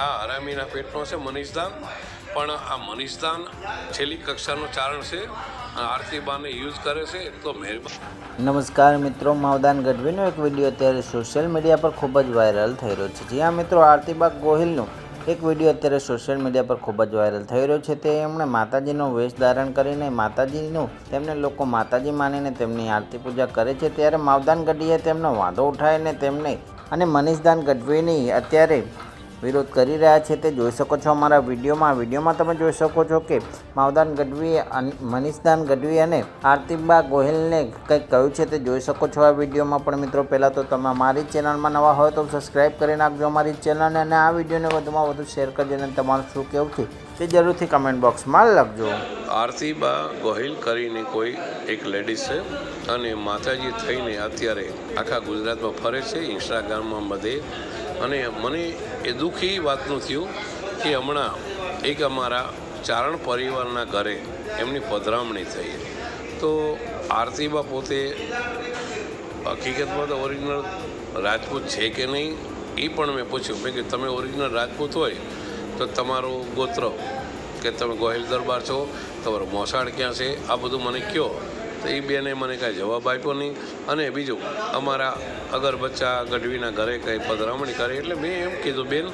આ હરામીના પેટનો છે મનીષદાન પણ આ મનીષદાન છેલ્લી કક્ષાનું ચારણ છે આરતીબાને યુઝ કરે છે તો મહેરબાન. નમસ્કાર મિત્રો, માવદાન ગઢવીનો એક વીડિયો અત્યારે સોશિયલ મીડિયા પર ખૂબ જ વાયરલ થઈ રહ્યો છે. જ્યાં મિત્રો આરતીબા ગોહિલનો એક વીડિયો અત્યારે સોશિયલ મીડિયા પર ખૂબ જ વાયરલ થઈ રહ્યો છે. તે એમણે માતાજીનો વેશ ધારણ કરીને માતાજીનું, તેમને લોકો માતાજી માનીને તેમની આરતી પૂજા કરે છે. ત્યારે માવદાન ગઢવીએ તેમનો વાંધો ઉઠાવીને તેમને અને મનીષદાન ગઢવીની અત્યારે વિરોધ કરી રહ્યા છે તે જોઈ શકો છો અમારા વિડીયોમાં. વિડીયોમાં તમે જોઈ શકો છો કે માવદાન ગઢવી મનીષદાન ગઢવી અને આરતીબા ગોહિલને કંઈક કહ્યું છે તે જોઈ શકો છો આ વિડીયોમાં. પણ મિત્રો, પહેલાં તો તમે અમારી ચેનલમાં નવા હોય તો સબસ્ક્રાઈબ કરી નાખજો અમારી ચેનલને અને આ વિડીયોને વધુમાં વધુ શેર કરજો અને તમારું શું કહેવું છે તે જરૂરથી કમેન્ટ બોક્સમાં લખજો. આરતીબા ગોહિલ કરીને કોઈ એક લેડીઝ છે અને માતાજી થઈને અત્યારે આખા ગુજરાતમાં ફરે છે ઇન્સ્ટાગ્રામમાં બધે. અને મને એ દુઃખી વાતનું થયું કે હમણાં એક અમારા ચારણ પરિવારના ઘરે એમની પધરામણી થઈ. તો આરતીબા પોતે હકીકતમાં તો ઓરિજિનલ રાજપૂત છે કે નહીં, એ પણ મેં પૂછ્યું. મેં કે તમે ઓરિજિનલ રાજપૂત હોય તો તમારું ગોત્ર કે તમે ગોહિલ દરબાર છો, તમારું મોસાળ ક્યાં છે, આ બધું મને કહો તો એ બેને મને કાંઈ જવાબ આપ્યો નહીં. અને બીજું, અમારા અગર બચ્ચા ગઢવીના ઘરે કંઈ પધરામણી કરે, એટલે મેં એમ કીધું, બેન,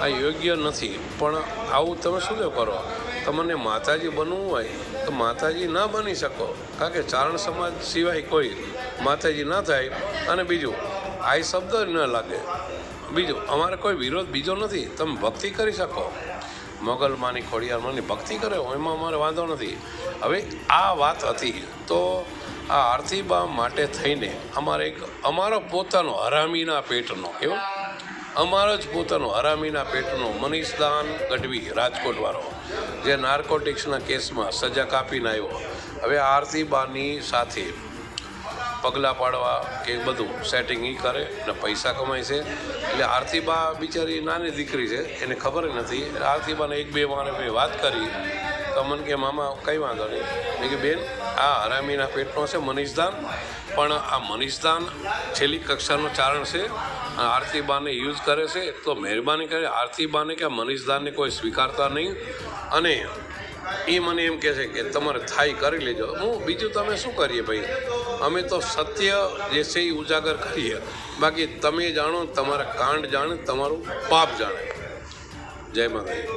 આ યોગ્ય નથી, પણ આવું તમે શું કરો? તમને માતાજી બનવું હોય, તો માતાજી ના બની શકો. કારણ કે ચારણ સમાજ સિવાય કોઈ માતાજી ના થાય. અને બીજું આ શબ્દ ન લાગે. બીજું, અમારે કોઈ વિરોધ, બીજો નથી. તમે ભક્તિ કરી શકો. મોગલમાની, ખોડિયારમાંની ભક્તિ કરે, એમાં અમારે વાંધો નથી. હવે આ વાત હતી તો આ આરતીબા માટે થઈને અમારે એક, અમારો પોતાનો હરામીના પેટનો કેવો અમારો જ પોતાનો હરામીના પેટનો મનીષદાન ગઢવી રાજકોટવાળો, જે નાર્કોટિક્સના કેસમાં સજા કાપીને આવ્યો. હવે આરતીબાની સાથે પગલાં પાડવા કે બધું સેટિંગ એ કરે અને પૈસા કમાય છે. એટલે આરતીબા બિચારી નાની દીકરી છે, એને ખબર નથી. આરતીબાને એક બે મારે મેં વાત કરી. તો મને કે, મામા, કંઈ વાંધો નહીં. મેં કે બેન, આ હરામીના પેટનો છે મનીષદાન, પણ આ મનીષદાન છેલ્લી કક્ષાનું ચારણ છે. આરતીબાને યુઝ કરે છે તો મહેરબાની કરે. આરતીબાને કે મનીષદાનને કોઈ સ્વીકારતા નહીં. અને એ મને એમ કહે છે કે તમારે થાય કરી લેજો. હું બીજું તમે શું કરીએ ભાઈ? અમે તો સત્ય જે છે એ ઉજાગર કરીએ. બાકી તમે જાણો તમારા કાંડ જાણે તમારું પાપ જાણે. જય માતાજી.